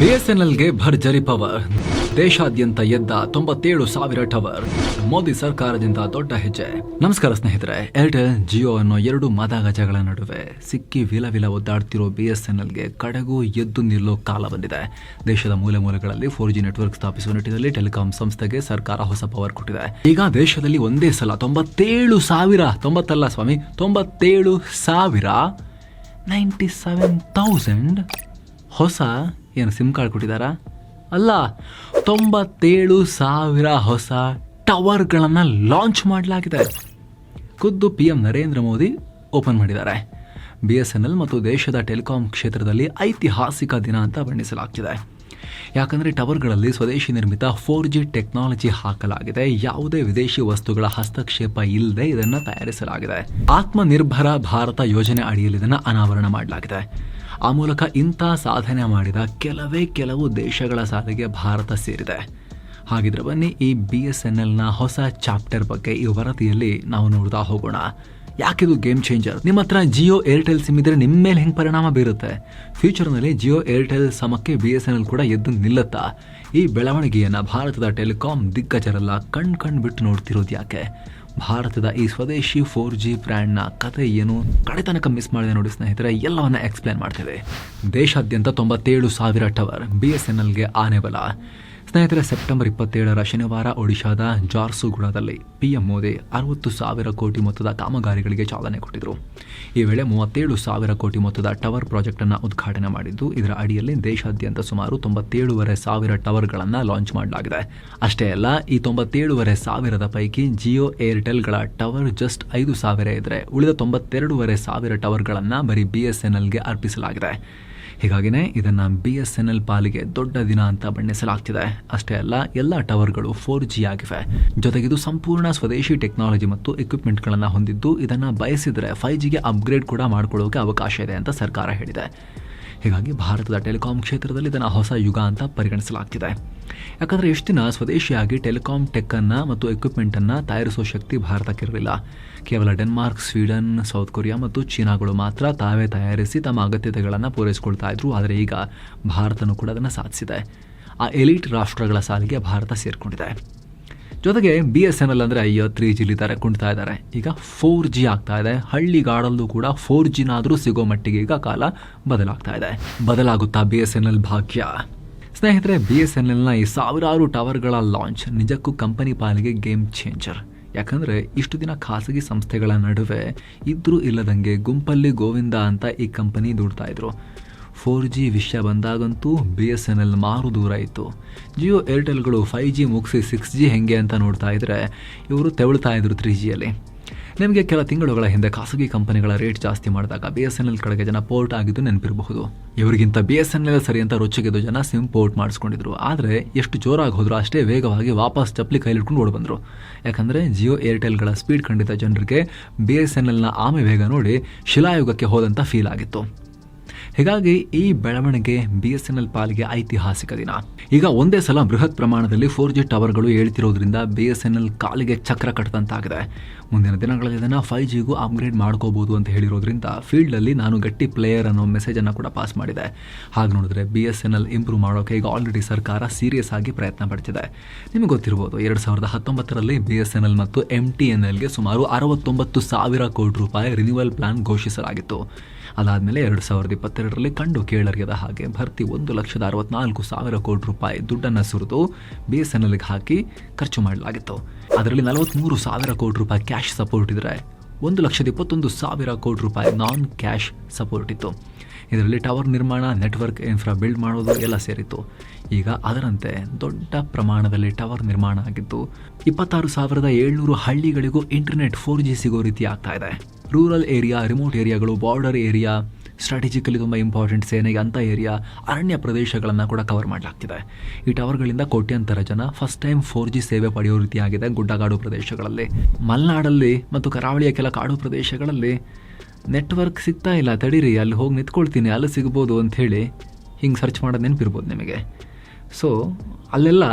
ಬಿಎಸ್ಎನ್ಎಲ್ಗೆ ಭರ್ಜರಿ ಪವರ್. ದೇಶಾದ್ಯಂತ ಎದ್ದ ತೊಂಬತ್ತೇಳು ಸಾವಿರ ಟವರ್. ಮೋದಿ ಸರ್ಕಾರದಿಂದ ದೊಡ್ಡ ಹೆಜ್ಜೆ. ನಮಸ್ಕಾರ ಸ್ನೇಹಿತರೆ, ಏರ್ಟೆಲ್ ಜಿಯೋ ಅನ್ನೋ ಎರಡು ಮದಗಜಗಳ ನಡುವೆ ಸಿಕ್ಕಿ ವಿಲ ವಿಲ ಒದ್ದಾಡ್ತಿರೋ ಬಿಎಸ್ಎನ್ಎಲ್ಗೆ ಕಡೆಗೂ ಎದ್ದು ನಿಲ್ಲೋ ಕಾಲ ಬಂದಿದೆ. ದೇಶದ ಮೂಲೆ ಮೂಲೆಗಳಲ್ಲಿ ಫೋರ್ ಜಿ ನೆಟ್ವರ್ಕ್ ಸ್ಥಾಪಿಸುವ ನಿಟ್ಟಿನಲ್ಲಿ ಟೆಲಿಕಾಂ ಸಂಸ್ಥೆಗೆ ಸರ್ಕಾರ ಹೊಸ ಪವರ್ ಕೊಟ್ಟಿದೆ. ಈಗ ದೇಶದಲ್ಲಿ ಒಂದೇ ಸಲ ತೊಂಬತ್ತೇಳು ಸಾವಿರ, ತೊಂಬತ್ತಲ್ಲ ಸ್ವಾಮಿ, ತೊಂಬತ್ತೇಳು ಸಾವಿರ, ನೈಂಟಿ ಸೆವೆನ್ ತೌಸಂಡ್ ಹೊಸ ಏನು ಸಿಮ್ ಕಾರ್ಡ್ ಕೊಟ್ಟಿದ್ದಾರಾ? ಅಲ್ಲ, ತೊಂಬತ್ತೇಳು ಸಾವಿರ ಹೊಸ ಟವರ್ಗಳನ್ನು ಲಾಂಚ್ ಮಾಡಲಾಗಿದೆ. ಖುದ್ದು P M Narendra Modi open ಮಾಡಿದ್ದಾರೆ. ಬಿ ಎಸ್ ಎನ್ ಎಲ್ ಮತ್ತು ದೇಶದ ಟೆಲಿಕಾಂ ಕ್ಷೇತ್ರದಲ್ಲಿ ಐತಿಹಾಸಿಕ ದಿನ ಅಂತ ಬಣ್ಣಿಸಲಾಗ್ತಿದೆ. ಯಾಕಂದರೆ ಟವರ್ಗಳಲ್ಲಿ ಸ್ವದೇಶಿ ನಿರ್ಮಿತ ಫೋರ್ ಜಿ ಟೆಕ್ನಾಲಜಿ ಹಾಕಲಾಗಿದೆ. ಯಾವುದೇ ವಿದೇಶಿ ವಸ್ತುಗಳ ಹಸ್ತಕ್ಷೇಪ ಇಲ್ಲದೆ ಇದನ್ನು ತಯಾರಿಸಲಾಗಿದೆ. ಆತ್ಮನಿರ್ಭರ ಭಾರತ ಯೋಜನೆ ಅಡಿಯಲ್ಲಿ ಇದನ್ನು ಅನಾವರಣ ಮಾಡಲಾಗಿದೆ. ಆ ಮೂಲಕ ಇಂಥ ಸಾಧನೆ ಮಾಡಿದ ಕೆಲವೇ ಕೆಲವು ದೇಶಗಳ ಸಾಲಿಗೆ ಭಾರತ ಸೇರಿದೆ. ಹಾಗಿದ್ರೆ ಬನ್ನಿ ಈ ಬಿ ಎಸ್ ಎನ್ ಎಲ್ನ ಹೊಸ ಚಾಪ್ಟರ್ ಬಗ್ಗೆ ಈ ವರದಿಯಲ್ಲಿ ನಾವು ನೋಡ್ತಾ ಹೋಗೋಣ. ಯಾಕಿದು ಗೇಮ್ ಚೇಂಜರ್? ನಿಮ್ಮ ಹತ್ರ ಜಿಯೋ ಏರ್ಟೆಲ್ ಸಿಮ್ ಇದ್ರೆ ನಿಮ್ಮ ಮೇಲೆ ಹೆಂಗೆ ಪರಿಣಾಮ ಬೀರುತ್ತೆ? ಫ್ಯೂಚರ್ನಲ್ಲಿ ಜಿಯೋ ಏರ್ಟೆಲ್ ಸಮಕ್ಕೆ ಬಿ ಎಸ್ ಎನ್ ಎಲ್ ಕೂಡ ಎದ್ದು ನಿಲ್ಲುತ್ತಾ? ಈ ಬೆಳವಣಿಗೆಯನ್ನು ಭಾರತದ ಟೆಲಿಕಾಂ ದಿಗ್ಗಜರೆಲ್ಲ ಕಣ್ ಕಣ್ ಬಿಟ್ಟು ನೋಡ್ತಿರೋದು ಯಾಕೆ ಭಾರತದ ಈ ಸ್ವದೇಶಿ ಫೋರ್ ಜಿ ಬ್ರ್ಯಾಂಡ್ನ ಕತೆ ಏನು ಕಡೆತನಕ ಮಿಸ್ ಮಾಡಿದೆ ನೋಡಿ ಸ್ನೇಹಿತರೆ, ಎಲ್ಲವನ್ನ ಎಕ್ಸ್ಪ್ಲೇನ್ ಮಾಡ್ತೇವೆ ದೇಶಾದ್ಯಂತ ತೊಂಬತ್ತೇಳು ಸಾವಿರ ಟವರ್ ಬಿ ಎಸ್ ಎನ್ ಎಲ್ಗೆ ಆನೆ ಬಲ ಸ್ನೇಹಿತರೆ, ಸೆಪ್ಟೆಂಬರ್ ಇಪ್ಪತ್ತೇಳರ ಶನಿವಾರ ಒಡಿಶಾದ ಜಾರ್ಸುಗುಡದಲ್ಲಿ ಪಿಎಂ ಮೋದಿ ಅರವತ್ತು ಸಾವಿರ ಕೋಟಿ ಮೊತ್ತದ ಕಾಮಗಾರಿಗಳಿಗೆ ಚಾಲನೆ ಕೊಟ್ಟಿದ್ದರು ಈ ವೇಳೆ ಮೂವತ್ತೇಳು ಸಾವಿರ ಕೋಟಿ ಮೊತ್ತದ ಟವರ್ ಪ್ರಾಜೆಕ್ಟ್ ಅನ್ನು ಉದ್ಘಾಟನೆ ಮಾಡಿದ್ದು, ಇದರ ಅಡಿಯಲ್ಲಿ ದೇಶಾದ್ಯಂತ ಸುಮಾರು ತೊಂಬತ್ತೇಳುವರೆ ಸಾವಿರ ಟವರ್ಗಳನ್ನು ಲಾಂಚ್ ಮಾಡಲಾಗಿದೆ. ಅಷ್ಟೇ ಅಲ್ಲ, ಈ ತೊಂಬತ್ತೇಳುವರೆ ಸಾವಿರದ ಪೈಕಿ ಜಿಯೋ ಏರ್ಟೆಲ್ಗಳ ಟವರ್ ಜಸ್ಟ್ ಐದು ಸಾವಿರ ಇದ್ದರೆ ಉಳಿದ ತೊಂಬತ್ತೆರಡೂವರೆ ಸಾವಿರ ಟವರ್ಗಳನ್ನು ಬರೀ ಬಿ ಎಸ್ ಎನ್ ಎಲ್ಗೆ ಅರ್ಪಿಸಲಾಗಿದೆ. ಹೀಗಾಗಿನೇ ಇದನ್ನು ಬಿ ಎಸ್ ಎನ್ ಎಲ್ ಪಾಲಿಗೆ ದೊಡ್ಡ ದಿನ ಅಂತ ಬಣ್ಣಿಸಲಾಗ್ತಿದೆ. ಅಷ್ಟೇ ಅಲ್ಲ, ಎಲ್ಲ ಟವರ್ಗಳು ಫೋರ್ ಜಿ ಆಗಿವೆ. ಇದು ಸಂಪೂರ್ಣ ಸ್ವದೇಶಿ ಟೆಕ್ನಾಲಜಿ ಮತ್ತು ಎಕ್ವಿಪ್ಮೆಂಟ್ಗಳನ್ನು ಹೊಂದಿದ್ದು, ಇದನ್ನು ಬಯಸಿದರೆ ಫೈವ್ ಜಿಗೆ ಅಪ್ಗ್ರೇಡ್ ಕೂಡ ಮಾಡ್ಕೊಳ್ಳೋಕೆ ಅವಕಾಶ ಇದೆ ಅಂತ ಸರ್ಕಾರ ಹೇಳಿದೆ. ಹೀಗಾಗಿ ಭಾರತದ ಟೆಲಿಕಾಂ ಕ್ಷೇತ್ರದಲ್ಲಿ ಇದನ್ನು ಹೊಸ ಯುಗ ಅಂತ ಪರಿಗಣಿಸಲಾಗ್ತಿದೆ. ಯಾಕಂದರೆ ಎಷ್ಟು ದಿನ ಸ್ವದೇಶಿಯಾಗಿ ಟೆಲಿಕಾಮ್ ಟೆಕ್ಕನ್ನು ಮತ್ತು ಎಕ್ವಿಪ್ಮೆಂಟನ್ನು ತಯಾರಿಸುವ ಶಕ್ತಿ ಭಾರತಕ್ಕಿರಲಿಲ್ಲ. ಕೇವಲ ಡೆನ್ಮಾರ್ಕ್, ಸ್ವೀಡನ್, ಸೌತ್ ಕೊರಿಯಾ ಮತ್ತು ಚೀನಾಗಳು ಮಾತ್ರ ತಾವೇ ತಯಾರಿಸಿ ತಮ್ಮ ಅಗತ್ಯತೆಗಳನ್ನು ಪೂರೈಸಿಕೊಳ್ತಾ ಇದ್ರು. ಆದರೆ ಈಗ ಭಾರತನೂ ಕೂಡ ಅದನ್ನು ಸಾಧಿಸಿದೆ. ಆ ಎಲಿಟ್ ರಾಷ್ಟ್ರಗಳ ಸಾಲಿಗೆ ಭಾರತ ಸೇರಿಕೊಂಡಿದೆ. ಜೊತೆಗೆ ಬಿ ಎಸ್ ಎನ್ ಎಲ್ ಅಂದರೆ ಅಯ್ಯೋ ತ್ರೀ ಜಿಲಿ ತರ ಕುಣ್ತಾ ಇದ್ದಾರೆ ಈಗ ಫೋರ್ ಜಿ ಆಗ್ತಾ ಇದೆ. ಹಳ್ಳಿಗಾಡಲ್ಲೂ ಕೂಡ ಫೋರ್ ಜಿನಾದರೂ ಸಿಗೋ ಮಟ್ಟಿಗೆ ಈಗ ಕಾಲ ಬದಲಾಗ್ತಾ ಇದೆ. ಬದಲಾಗುತ್ತಾ ಬಿ ಎಸ್ ಎನ್ ಎಲ್ ಭಾಗ್ಯ? ಸ್ನೇಹಿತರೆ ಬಿ ಎಸ್ ಎನ್ ಎಲ್ನ ಈ ಸಾವಿರಾರು ಟವರ್ಗಳ ಲಾಂಚ್ ನಿಜಕ್ಕೂ ಕಂಪನಿ ಪಾಲಿಗೆ ಗೇಮ್ ಚೇಂಜರ್. ಯಾಕಂದರೆ, ಇಷ್ಟು ದಿನ ಖಾಸಗಿ ಸಂಸ್ಥೆಗಳ ನಡುವೆ ಇದ್ದರೂ ಇಲ್ಲದಂಗೆ ಗುಂಪಲ್ಲಿ ಗೋವಿಂದ ಅಂತ ಈ ಕಂಪನಿ ದುಡ್ತಾ ಇದ್ರು. ಫೋರ್ ಜಿ ವಿಷಯ ಬಂದಾಗಂತೂ ಬಿ ಎಸ್ ಎನ್ ಎಲ್ ಮಾರು ದೂರ ಇತ್ತು. ಜಿಯೋ ಏರ್ಟೆಲ್ಗಳು ಫೈವ್ ಜಿ ಮುಗಿಸಿ ಸಿಕ್ಸ್ ಜಿ ಹೆಂಗೆ ಅಂತ ನೋಡ್ತಾ ಇದ್ರೆ, ಇವರು ತೆವಳ್ತಾ ಇದ್ರು ತ್ರೀ ಜಿಯಲ್ಲಿ ನಿಮಗೆ ಕೆಲ ತಿಂಗಳುಗಳ ಹಿಂದೆ ಖಾಸಗಿ ಕಂಪನಿಗಳ ರೇಟ್ ಜಾಸ್ತಿ ಮಾಡಿದಾಗ ಬಿ ಎಸ್ ಎನ್ ಎಲ್ ಕಡೆಗೆ ಜನ ಪೋರ್ಟ್ ಆಗಿದ್ದು ನೆನಪಿರಬಹುದು. ಇವರಿಗಿಂತ ಬಿ ಎಸ್ ಎನ್ ಎಲ್ ಸರಿ ಅಂತ ರುಚಿಗೆದ್ದು ಜನ ಸಿಮ್ ಪೋರ್ಟ್ ಮಾಡಿಸ್ಕೊಂಡಿದ್ರು. ಆದರೆ ಎಷ್ಟು ಜೋರಾಗಿ ಹೋದ್ರು ಅಷ್ಟೇ ವೇಗವಾಗಿ ವಾಪಸ್ ಚಪ್ಪಲಿ ಕೈಲಿಟ್ಕೊಂಡು ಓಡ್ ಬಂದರು ಯಾಕಂದರೆ ಜಿಯೋ ಏರ್ಟೆಲ್ಗಳ ಸ್ಪೀಡ್ ಖಂಡಿತ ಜನರಿಗೆ ಬಿ ಎಸ್ ಎನ್ ಎಲ್ನ ಆಮೆ ವೇಗ ನೋಡಿ ಶಿಲಾಯುಗಕ್ಕೆ ಹೋದಂಥ ಫೀಲ್ ಆಗಿತ್ತು. ಹೀಗಾಗಿ ಈ ಬೆಳವಣಿಗೆ ಬಿ ಎಸ್ ಎನ್ ಎಲ್ ಪಾಲಿಗೆ ಐತಿಹಾಸಿಕ ದಿನ. ಈಗ ಒಂದೇ ಸಲ ಬೃಹತ್ ಪ್ರಮಾಣದಲ್ಲಿ ಫೋರ್ ಜಿ ಟವರ್ಗಳು ಹೇಳ್ತಿರೋದ್ರಿಂದ ಬಿ ಎಸ್ ಎನ್ ಎಲ್ ಕಾಲಿಗೆ ಚಕ್ರ ಕಟ್ಟದಂತಾಗಿದೆ ಮುಂದಿನ ದಿನಗಳಲ್ಲಿ ಇದನ್ನು ಫೈವ್ ಜಿಗೂ ಅಪ್ಗ್ರೇಡ್ ಮಾಡ್ಕೋಬಹುದು ಅಂತ ಹೇಳಿರೋದ್ರಿಂದ ಫೀಲ್ಡಲ್ಲಿ ನಾನು ಗಟ್ಟಿ ಪ್ಲೇಯರ್ ಅನ್ನೋ ಮೆಸೇಜನ್ನು ಕೂಡ ಪಾಸ್ ಮಾಡಿದೆ. ಹಾಗೆ ನೋಡಿದ್ರೆ B S N L improve ಮಾಡೋಕೆ ಈಗ ಆಲ್ರೆಡಿ ಸರ್ಕಾರ ಸೀರಿಯಸ್ ಆಗಿ ಪ್ರಯತ್ನ ಪಡ್ತಿದೆ. ನಿಮಗೆ ಗೊತ್ತಿರ್ಬೋದು, ಎರಡು ಸಾವಿರದ ಹತ್ತೊಂಬತ್ತರಲ್ಲಿ ಬಿ ಎಸ್ ಎನ್ ಎಲ್ ಮತ್ತು ಎಂ ಟಿ ಎನ್ ಎಲ್ಗೆ ಸುಮಾರು ಅರವತ್ತೊಂಬತ್ತು ಸಾವಿರ ಕೋಟಿ ರೂಪಾಯಿ ರಿನ್ಯೂವಲ್ ಪ್ಲಾನ್ ಘೋಷಿಸಲಾಗಿತ್ತು. ಅದಾದಮೇಲೆ ಎರಡು ಸಾವಿರದ ಇಪ್ಪತ್ತೆರಡರಲ್ಲಿ ಕಂಡು ಕೇಳರಿಯದ ಹಾಗೆ ಭರ್ತಿ ಒಂದು ಲಕ್ಷದ ಅರವತ್ನಾಲ್ಕು ಸಾವಿರ ಕೋಟಿ ರೂಪಾಯಿ ದುಡ್ಡನ್ನು ಸುರಿದು ಬಿ ಎಸ್ ಎನ್ ಎಲ್ಗೆ ಹಾಕಿ ಖರ್ಚು ಮಾಡಲಾಗಿತ್ತು. ಅದರಲ್ಲಿ ನಲವತ್ತ್ಮೂರು ಸಾವಿರ ಕೋಟಿ ರೂಪಾಯಿ ಕ್ಯಾಶ್ ಸಪೋರ್ಟ್ ಇದ್ದರೆ ಒಂದು ಲಕ್ಷದ ಇಪ್ಪತ್ತೊಂದು ಸಾವಿರ ಕೋಟಿ ರೂಪಾಯಿ ನಾನ್ ಕ್ಯಾಶ್ ಸಪೋರ್ಟ್ ಇತ್ತು. ಇದರಲ್ಲಿ ಟವರ್ ನಿರ್ಮಾಣ, ನೆಟ್ವರ್ಕ್ ಇನ್ಫ್ರಾ ಬಿಲ್ಡ್ ಮಾಡೋದು ಎಲ್ಲ ಸೇರಿತ್ತು. ಈಗ ಅದರಂತೆ ದೊಡ್ಡ ಪ್ರಮಾಣದಲ್ಲಿ ಟವರ್ ನಿರ್ಮಾಣ ಆಗಿದ್ದು ಇಪ್ಪತ್ತಾರು ಸಾವಿರದ ಏಳ್ನೂರು ಹಳ್ಳಿಗಳಿಗೂ ಇಂಟರ್ನೆಟ್ ಫೋರ್ ಜಿ ಸಿಗೋ ರೀತಿ ಆಗ್ತಾ ಇದೆ. ರೂರಲ್ ಏರಿಯಾ ರಿಮೋಟ್ ಏರಿಯಾಗಳು ಬಾರ್ಡರ್ ಏರಿಯಾ ಸ್ಟ್ರಾಟಜಿಕಲಿ ತುಂಬ ಇಂಪಾರ್ಟೆಂಟ್ ಸೇನೆಗೆ ಅಂಥ ಏರಿಯಾ ಅರಣ್ಯ ಪ್ರದೇಶಗಳನ್ನು ಕೂಡ ಕವರ್ ಮಾಡಲಾಗ್ತಿದೆ. ಈ ಟವರ್ಗಳಿಂದ ಕೋಟ್ಯಂತರ ಜನ ಫಸ್ಟ್ ಟೈಮ್ ಫೋರ್ ಜಿ ಸೇವೆ ಪಡೆಯೋ ರೀತಿಯಾಗಿದೆ ಗುಡ್ಡಗಾಡು ಪ್ರದೇಶಗಳಲ್ಲಿ. ಮಲೆನಾಡಲ್ಲಿ ಮತ್ತು ಕರಾವಳಿಯ ಕೆಲ ಕಾಡು ಪ್ರದೇಶಗಳಲ್ಲಿ ನೆಟ್ವರ್ಕ್ ಸಿಗ್ತಾ ಇಲ್ಲ. ತಡೀರಿ, ಅಲ್ಲಿ ಹೋಗಿ ನಿಂತ್ಕೊಳ್ತೀನಿ, ಅಲ್ಲಿ ಸಿಗ್ಬೋದು ಅಂಥೇಳಿ ಹಿಂಗೆ ಸರ್ಚ್ ಮಾಡೋದು ನೆನಪಿರ್ಬೋದು ನಿಮಗೆ. ಸೊ ಅಲ್ಲೆಲ್ಲ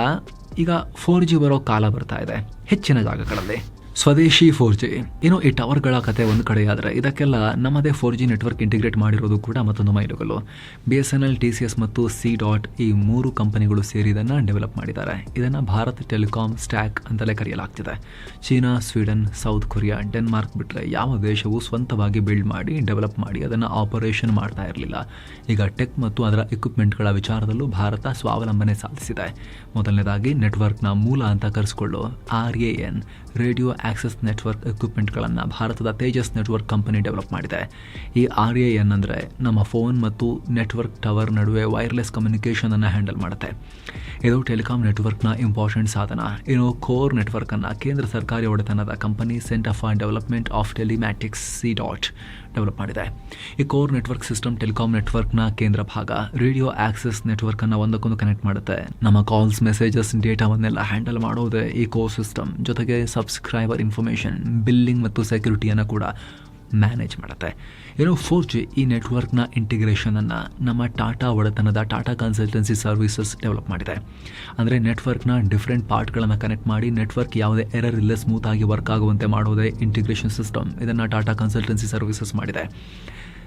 ಈಗ ಫೋರ್ ಜಿ ಬರೋ ಕಾಲ ಬರ್ತಾ ಇದೆ, ಹೆಚ್ಚಿನ ಜಾಗಗಳಲ್ಲಿ. ಸ್ವದೇಶಿ ಫೋರ್ ಜಿ ಇನ್ನು ಈ ಟವರ್ಗಳ ಕತೆ ಒಂದು ಕಡೆಯಾದರೆ ಇದಕ್ಕೆಲ್ಲ ನಮ್ಮದೇ ಫೋರ್ ಜಿ ನೆಟ್ವರ್ಕ್ ಇಂಟಿಗ್ರೇಟ್ ಮಾಡಿರೋದು ಕೂಡ ಮತ್ತೊಂದು ಮೈಲುಗಲ್ಲು. B S N L T C S ಮತ್ತು ಸಿ ಡಾಟ್ ಈ ಮೂರು ಕಂಪನಿಗಳು ಸೇರಿ ಇದನ್ನು ಡೆವಲಪ್ ಮಾಡಿದ್ದಾರೆ. ಇದನ್ನು ಭಾರತ್ ಟೆಲಿಕಾಮ್ ಸ್ಟ್ಯಾಕ್ ಅಂತಲೇ ಕರೆಯಲಾಗ್ತಿದೆ. China, Sweden, South Korea, Denmark ಬಿಟ್ಟರೆ ಯಾವ ದೇಶವು ಸ್ವಂತವಾಗಿ ಬಿಲ್ಡ್ ಮಾಡಿ ಡೆವಲಪ್ ಮಾಡಿ ಅದನ್ನು ಆಪರೇಷನ್ ಮಾಡ್ತಾ ಇರಲಿಲ್ಲ. ಈಗ ಟೆಕ್ ಮತ್ತು ಅದರ ಎಕ್ವಿಪ್ಮೆಂಟ್ಗಳ ವಿಚಾರದಲ್ಲೂ ಭಾರತ ಸ್ವಾವಲಂಬನೆ ಸಾಧಿಸಿದೆ. ಮೊದಲನೇದಾಗಿ ನೆಟ್ವರ್ಕ್ನ ಮೂಲ ಅಂತ ಕರೆಸ್ಕೊಳ್ಳೋ R A N radio access network ಎಕ್ವಿಪ್ಮೆಂಟ್ಗಳನ್ನು ಭಾರತದ ತೇಜಸ್ ನೆಟ್ವರ್ಕ್ ಕಂಪನಿ ಡೆವಲಪ್ ಮಾಡಿದೆ. ಈ ಆರ್ ಎ ಎನ್ ಅಂದರೆ ನಮ್ಮ ಫೋನ್ ಮತ್ತು ನೆಟ್ವರ್ಕ್ ಟವರ್ ನಡುವೆ ವೈರ್ಲೆಸ್ ಕಮ್ಯುನಿಕೇಷನನ್ನು ಹ್ಯಾಂಡಲ್ ಮಾಡುತ್ತೆ. ಇದು ಟೆಲಿಕಾಂ ನೆಟ್ವರ್ಕ್ನ ಇಂಪಾರ್ಟೆಂಟ್ ಸಾಧನ. ಇನ್ನು ಕೋರ್ ನೆಟ್ವರ್ಕನ್ನು ಕೇಂದ್ರ ಸರ್ಕಾರಿ ಒಡೆತನದ company centre for development of telematics, C dot, develop ಮಾಡಿದೆ. ಈ ಕೋರ್ ನೆಟ್ವರ್ಕ್ ಸಿಸ್ಟಮ್ ಟೆಲಿಕಾಂ ನೆಟ್ವರ್ಕ್ನ ಕೇಂದ್ರ ಭಾಗ. ರೇಡಿಯೋ ಆಕ್ಸೆಸ್ ನೆಟ್ವರ್ಕನ್ನು ಒಂದಕ್ಕೊಂದು ಕನೆಕ್ಟ್ ಮಾಡುತ್ತೆ. ನಮ್ಮ ಕಾಲ್ಸ್ ಮೆಸೇಜಸ್ ಡೇಟಾವನ್ನೆಲ್ಲ ಹ್ಯಾಂಡಲ್ ಮಾಡೋದೇ ಈ ಕೋರ್ ಸಿಸ್ಟಮ್. ಜೊತೆಗೆ ಸಬ್ಸ್ಕ್ರೈಬರ್ ಇನ್ಫಾರ್ಮೇಷನ್ ಬಿಲ್ಲಿಂಗ್ ಮತ್ತು ಸೆಕ್ಯೂರಿಟಿಯನ್ನು ಕೂಡ ಮ್ಯಾನೇಜ್ ಮಾಡುತ್ತೆ. ಏನೋ ಫೋರ್ ಜಿ ಈ ನೆಟ್ವರ್ಕ್ನ ಇಂಟಿಗ್ರೇಷನನ್ನು ನಮ್ಮ ಟಾಟಾ ಒಡೆತನದ ಟಾಟಾ ಕನ್ಸಲ್ಟೆನ್ಸಿ ಸರ್ವಿಸಸ್ ಡೆವಲಪ್ ಮಾಡಿದೆ. ಅಂದರೆ ನೆಟ್ವರ್ಕ್ನ ಡಿಫ್ರೆಂಟ್ ಪಾರ್ಟ್ಗಳನ್ನು ಕನೆಕ್ಟ್ ಮಾಡಿ ನೆಟ್ವರ್ಕ್ ಯಾವುದೇ ಎರರ್ ಇಲ್ಲ ಸ್ಮೂತಾಗಿ ವರ್ಕ್ ಆಗುವಂತೆ ಮಾಡೋದೇ ಇಂಟಿಗ್ರೇಷನ್ ಸಿಸ್ಟಮ್ ಇದನ್ನು ಟಾಟಾ ಕನ್ಸಲ್ಟೆನ್ಸಿ ಸರ್ವಿಸಸ್ ಮಾಡಿದೆ.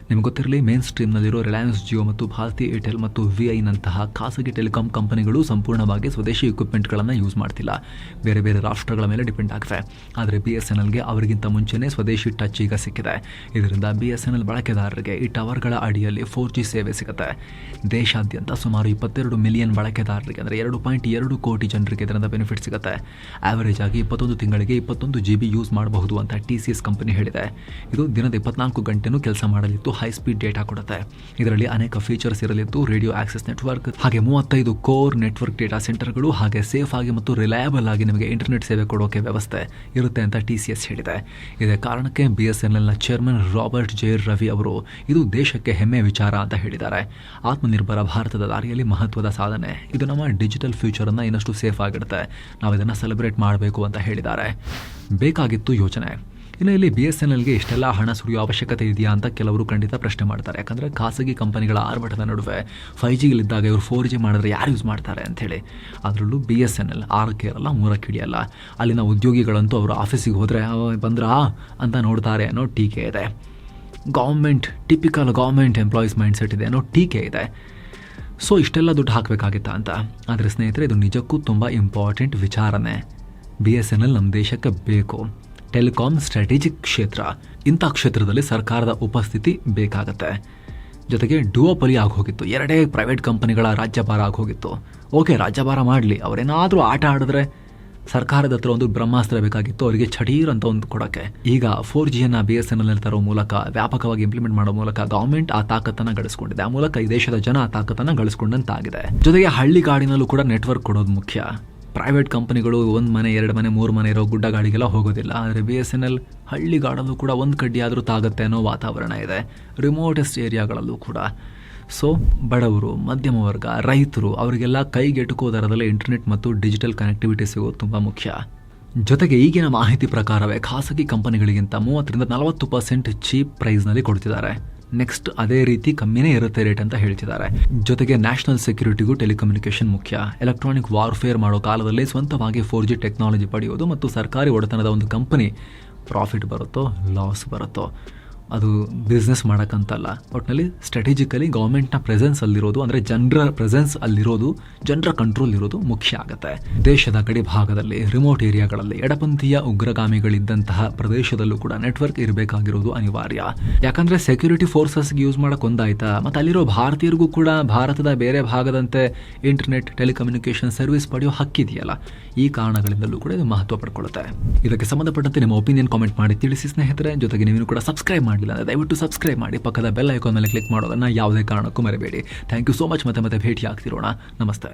ನಿಮ್ಗೆ ಗೊತ್ತಿರಲಿ ಮೇನ್ ಸ್ಟ್ರೀಮ್ನಲ್ಲಿರೋ ರಿಲಯನ್ಸ್ ಜಿಯೋ ಮತ್ತು ಭಾರತಿ ಏರ್ಟೆಲ್ ಮತ್ತು ವಿ ಐನಂತಹ ಖಾಸಗಿ ಟೆಲಿಕಾಂ ಕಂಪನಿಗಳು ಸಂಪೂರ್ಣವಾಗಿ ಸ್ವದೇಶಿ ಇಕ್ವಿಪ್ಮೆಂಟ್ಗಳನ್ನು ಯೂಸ್ ಮಾಡ್ತಿಲ್ಲ. ಬೇರೆ ಬೇರೆ ರಾಷ್ಟ್ರಗಳ ಮೇಲೆ ಡಿಪೆಂಡ್ ಆಗ್ತವೆ ಆದರೆ ಬಿ ಎಸ್ ಎನ್ ಎಲ್ಗೆ ಅವರಿಗಿಂತ ಮುಂಚೆನೇ ಸ್ವದೇಶಿ ಟಚ್ ಈಗ ಸಿಕ್ಕಿದೆ. ಇದರಿಂದ ಬಿ ಎಸ್ ಎನ್ ಎಲ್ ಬಳಕೆದಾರರಿಗೆ ಈ ಟವರ್ಗಳ ಅಡಿಯಲ್ಲಿ ಫೋರ್ ಜಿ ಸೇವೆ ಸಿಗುತ್ತೆ. ದೇಶಾದ್ಯಂತ ಸುಮಾರು ಇಪ್ಪತ್ತೆರಡು ಮಿಲಿಯನ್ ಬಳಕೆದಾರರಿಗೆ ಅಂದರೆ ಎರಡು ಪಾಯಿಂಟ್ ಎರಡು ಕೋಟಿ ಜನರಿಗೆ ಇದರಿಂದ ಬೆನಿಫಿಟ್ ಸಿಗುತ್ತೆ. ಆವರೇಜ್ ಆಗಿ ಇಪ್ಪತ್ತೊಂದು ತಿಂಗಳಿಗೆ ಇಪ್ಪತ್ತೊಂದು ಜಿ ಬಿ ಯೂಸ್ ಮಾಡಬಹುದು ಅಂತ ಟಿ ಸಿ ಎಸ್ ಕಂಪನಿ ಹೇಳಿದೆ. ಇದು ದಿನದ ಇಪ್ಪತ್ನಾಲ್ಕು ಗಂಟೆನೂ ಕೆಲಸ ಮಾಡಲಿದ್ದು ಹೈ ಸ್ಪೀಡ್ ಡೇಟಾ ಕೊಡುತ್ತೆ. ಇದರಲ್ಲಿ ಅನೇಕ ಫೀಚರ್ಸ್ ಇರಲಿದ್ದು ರೇಡಿಯೋ ಆಕ್ಸೆಸ್ ನೆಟ್ವರ್ಕ್ ಹಾಗೆ ಮೂವತ್ತೈದು ಕೋರ್ ನೆಟ್ವರ್ಕ್ ಡೇಟಾ ಸೆಂಟರ್ಗಳು ಹಾಗೆ ಸೇಫ್ ಆಗಿ ಮತ್ತು ರಿಲಯಬಲ್ ಆಗಿ ನಿಮಗೆ ಇಂಟರ್ನೆಟ್ ಸೇವೆ ಕೊಡೋಕೆ ವ್ಯವಸ್ಥೆ ಇರುತ್ತೆ ಅಂತ ಟಿ ಸಿ ಎಸ್ ಹೇಳಿದೆ. ಇದೇ ಕಾರಣಕ್ಕೆ ಬಿ ಎಸ್ ಎನ್ ಎಲ್ನ ಚೇರ್ಮನ್ ರಾಬರ್ಟ್ ಜೆ ರವಿ ಅವರು ಇದು ದೇಶಕ್ಕೆ ಹೆಮ್ಮೆ ವಿಚಾರ ಅಂತ ಹೇಳಿದ್ದಾರೆ. ಆತ್ಮನಿರ್ಭರ ಭಾರತದ ದಾರಿಯಲ್ಲಿ ಮಹತ್ವದ ಸಾಧನೆ. ಇದು ನಮ್ಮ ಡಿಜಿಟಲ್ ಫ್ಯೂಚರ್ ಫ್ಯೂಚರನ್ನು ಇನ್ನಷ್ಟು ಸೇಫ್ ಆಗಿಡುತ್ತೆ. ನಾವು ಇದನ್ನು ಸೆಲೆಬ್ರೇಟ್ ಮಾಡಬೇಕು ಅಂತ ಹೇಳಿದ್ದಾರೆ. ಬೇಕಾಗಿತ್ತು ಯೋಚನೆ. ಇನ್ನು ಇಲ್ಲಿ ಬಿ ಎಸ್ ಎನ್ ಎಲ್ಗೆ ಇಷ್ಟೆಲ್ಲ ಹಣ ಸುರಿಯುವ ಅವಶ್ಯಕತೆ ಇದೆಯಾ ಅಂತ ಕೆಲವರು ಖಂಡಿತ ಪ್ರಶ್ನೆ ಮಾಡ್ತಾರೆ. ಯಾಕಂದರೆ ಖಾಸಗಿ ಕಂಪನಿಗಳ ಆರ್ಭಟದ ನಡುವೆ ಫೈವ್ ಜಿಗಳಿದ್ದಾಗ ಇವರು ಫೋರ್ ಜಿ ಮಾಡಿದ್ರೆ ಯಾರು ಯೂಸ್ ಮಾಡ್ತಾರೆ ಅಂಥೇಳಿ ಅದರಲ್ಲೂ ಬಿ ಎಸ್ ಎನ್ ಎಲ್ ಆರಕ್ಕೆ ಇರಲ್ಲ, ಮೂರಕ್ಕೆ ಹಿಡಿಯಲ್ಲ. ಅಲ್ಲಿನ ಉದ್ಯೋಗಿಗಳಂತೂ ಅವರು ಆಫೀಸಿಗೆ ಹೋದರೆ ಬಂದ್ರಾ? ಅಂತ ನೋಡ್ತಾರೆ ಅನ್ನೋ ಟೀಕೆ ಇದೆ. Government typical government employees mindset ಇದೆ ಅನ್ನೋ ಟೀಕೆ ಇದೆ. ಸೊ ಇಷ್ಟೆಲ್ಲ ದುಡ್ಡು ಹಾಕಬೇಕಾಗಿತ್ತ ಅಂತ. ಆದರೆ ಸ್ನೇಹಿತರೆ, ಇದು ನಿಜಕ್ಕೂ ತುಂಬ ಇಂಪಾರ್ಟೆಂಟ್ ವಿಚಾರನೆ. ಬಿ ಎಸ್ ಎನ್ ಎಲ್ ನಮ್ಮ ದೇಶಕ್ಕೆ ಬೇಕು. ಟೆಲಿಕಾಂ ಸ್ಟ್ರಾಟಜಿಕ್ ಕ್ಷೇತ್ರ. ಇಂಥ ಕ್ಷೇತ್ರದಲ್ಲಿ ಸರ್ಕಾರದ ಉಪಸ್ಥಿತಿ ಬೇಕಾಗತ್ತೆ. ಜೊತೆಗೆ ಡುವೋಪಲಿ ಆಗೋಗಿತ್ತು. ಎರಡೇ ಪ್ರೈವೇಟ್ ಕಂಪನಿಗಳ ರಾಜ್ಯಭಾರ ಆಗೋಗಿತ್ತು. ಓಕೆ, ರಾಜ್ಯಭಾರ ಮಾಡಲಿ. ಅವರೇನಾದರೂ ಆಟ ಆಡಿದ್ರೆ ಸರ್ಕಾರದ ಹತ್ರ ಒಂದು ಬ್ರಹ್ಮಾಸ್ತ್ರ ಬೇಕಾಗಿತ್ತು. ಅವರಿಗೆ ಛಡೀರ್ ಅಂತ ಒಂದು ಕೊಡೋಕ್ಕೆ ಈಗ ಫೋರ್ ಜಿಯನ್ನು ಬಿ ಎಸ್ ಎನ್ ಎಲ್ ತರೋ ಮೂಲಕ, ವ್ಯಾಪಕವಾಗಿ ಇಂಪ್ಲಿಮೆಂಟ್ ಮಾಡೋ ಮೂಲಕ ಗೌರ್ಮೆಂಟ್ ಆ ತಾಕತ್ತನ್ನು ಗಳಿಸ್ಕೊಂಡಿದೆ. ಆ ಮೂಲಕ ಈ ದೇಶದ ಜನ ಆ ತಾಕತ್ತನ್ನು ಗಳಿಸ್ಕೊಂಡಂತಾಗಿದೆ. ಜೊತೆಗೆ ಹಳ್ಳಿ ಗಾಡಿನಲ್ಲೂ ಕೂಡ ನೆಟ್ವರ್ಕ್ ಕೊಡೋದು ಮುಖ್ಯ. ಪ್ರೈವೇಟ್ ಕಂಪನಿಗಳು ಒಂದು ಮನೆ, ಎರಡು ಮನೆ, ಮೂರು ಮನೆ ಇರೋ ಗುಡ್ಡ ಗಾಡಿಗೆಲ್ಲ ಹೋಗೋದಿಲ್ಲ. ಆದರೆ ಬಿ ಎಸ್ ಎನ್ ಎಲ್ ಹಳ್ಳಿಗಾಡಲ್ಲೂ ಕೂಡ ಒಂದು ಕಡ್ಡಿ ಆದರೂ ತಾಗುತ್ತೆ ಅನ್ನೋ ವಾತಾವರಣ ಇದೆ. ರಿಮೋಟೆಸ್ಟ್ ಏರಿಯಾಗಳಲ್ಲೂ ಕೂಡ. ಸೊ ಬಡವರು, ಮಧ್ಯಮ ವರ್ಗ, ರೈತರು ಅವರಿಗೆಲ್ಲ ಕೈಗೆಟುಕೋ ದರದಲ್ಲಿ ಇಂಟರ್ನೆಟ್ ಮತ್ತು ಡಿಜಿಟಲ್ ಕನೆಕ್ಟಿವಿಟಿ ಸಿಗೋದು ತುಂಬ ಮುಖ್ಯ. ಜೊತೆಗೆ ಈಗಿನ ಮಾಹಿತಿ ಪ್ರಕಾರವೇ ಖಾಸಗಿ ಕಂಪನಿಗಳಿಗಿಂತ ಮೂವತ್ತರಿಂದ ನಲವತ್ತು ಪರ್ಸೆಂಟ್ ಚೀಪ್ ಪ್ರೈಸ್ನಲ್ಲಿ ಕೊಡ್ತಿದ್ದಾರೆ. ನೆಕ್ಸ್ಟ್ ಅದೇ ರೀತಿ ಕಮ್ಮಿನೇ ಇರುತ್ತೆ ರೇಟ್ ಅಂತ ಹೇಳ್ತಿದ್ದಾರೆ. ಜೊತೆಗೆ ನ್ಯಾಷನಲ್ ಸೆಕ್ಯೂರಿಟಿಗೂ ಟೆಲಿಕಮ್ಯುನಿಕೇಶನ್ ಮುಖ್ಯ. ಎಲೆಕ್ಟ್ರಾನಿಕ್ ವಾರ್ಫೇರ್ ಮಾಡೋ ಕಾಲದಲ್ಲಿ ಸ್ವಂತವಾಗಿ ಫೋರ್ ಜಿ ಟೆಕ್ನಾಲಜಿ ಪಡೆಯೋದು ಮತ್ತು ಸರ್ಕಾರಿ ಒಡೆತನದ ಒಂದು ಕಂಪನಿ ಪ್ರಾಫಿಟ್ ಬರುತ್ತೋ ಲಾಸ್ ಬರುತ್ತೋ. ಅದು ಬಿಸ್ನೆಸ್ ಮಾಡೋಕ್ಕಂತಲ್ಲ. ಒಟ್ಟಿನಲ್ಲಿ ಸ್ಟ್ರಾಟಜಿಕಲಿ ಗೌರ್ಮೆಂಟ್ನ ಪ್ರೆಸೆನ್ಸ್ ಅಲ್ಲಿರೋದು, ಅಂದರೆ ಜನರ ಪ್ರೆಸೆನ್ಸ್ ಅಲ್ಲಿರೋದು, ಜನರ ಕಂಟ್ರೋಲ್ ಇರೋದು ಮುಖ್ಯ ಆಗುತ್ತೆ. ದೇಶದ ಗಡಿ ಭಾಗದಲ್ಲಿ ರಿಮೋಟ್ ಏರಿಯಾಗಳಲ್ಲಿ ಎಡಪಂಥೀಯ ಉಗ್ರಗಾಮಿಗಳಿದ್ದಂತಹ ಪ್ರದೇಶದಲ್ಲೂ ಕೂಡ ನೆಟ್ವರ್ಕ್ ಇರಬೇಕಾಗಿರೋದು ಅನಿವಾರ್ಯ. ಯಾಕಂದರೆ ಸೆಕ್ಯೂರಿಟಿ ಫೋರ್ಸಸ್ಗೆ ಯೂಸ್ ಮಾಡೋಕೆ ಒಂದಾಯ್ತಾ? ಮತ್ತು ಅಲ್ಲಿರೋ ಭಾರತೀಯರಿಗೂ ಕೂಡ ಭಾರತದ ಬೇರೆ ಭಾಗದಂತೆ ಇಂಟರ್ನೆಟ್ ಟೆಲಿಕಮ್ಯುನಿಕೇಷನ್ ಸರ್ವಿಸ್ ಪಡೆಯೋ ಹಕ್ಕಿದೆಯಲ್ಲ? ಈ ಕಾರಣಗಳಿಂದಲೂ ಕೂಡ ಇದು ಮಹತ್ವ ಪಡ್ಕೊಳ್ಳುತ್ತೆ ಇದಕ್ಕೆ ಸಂಬಂಧಪಟ್ಟಂತೆ ನಿಮ್ಮ ಒಪಿನಿಯನ್ ಕಾಮೆಂಟ್ ಮಾಡಿ ತಿಳಿಸಿ ಸ್ನೇಹಿತರೆ. ಜೊತೆಗೆ ನೀವು ಕೂಡ ಸಬ್ಸ್ಕ್ರೈಬ್ ಮಾಡಿಲ್ಲ ಅಂದರೆ ದಯವಿಟ್ಟು ಸಬ್ಸ್ಕ್ರೈಬ್ ಮಾಡಿ, ಪಕ್ಕದ ಬೆಲ್ ಐಕಾನ್ ಮೇಲೆ ಕ್ಲಿಕ್ ಮಾಡೋದನ್ನು ಯಾವುದೇ ಕಾರಣಕ್ಕೂ ಮರಿಬೇಡಿ. ಥ್ಯಾಂಕ್ ಯು ಸೋ ಮಚ್ ಮತ್ತೆ ಮತ್ತೆ ಭೇಟಿ ಆಗ್ತಿರೋಣ ನಮಸ್ತೆ.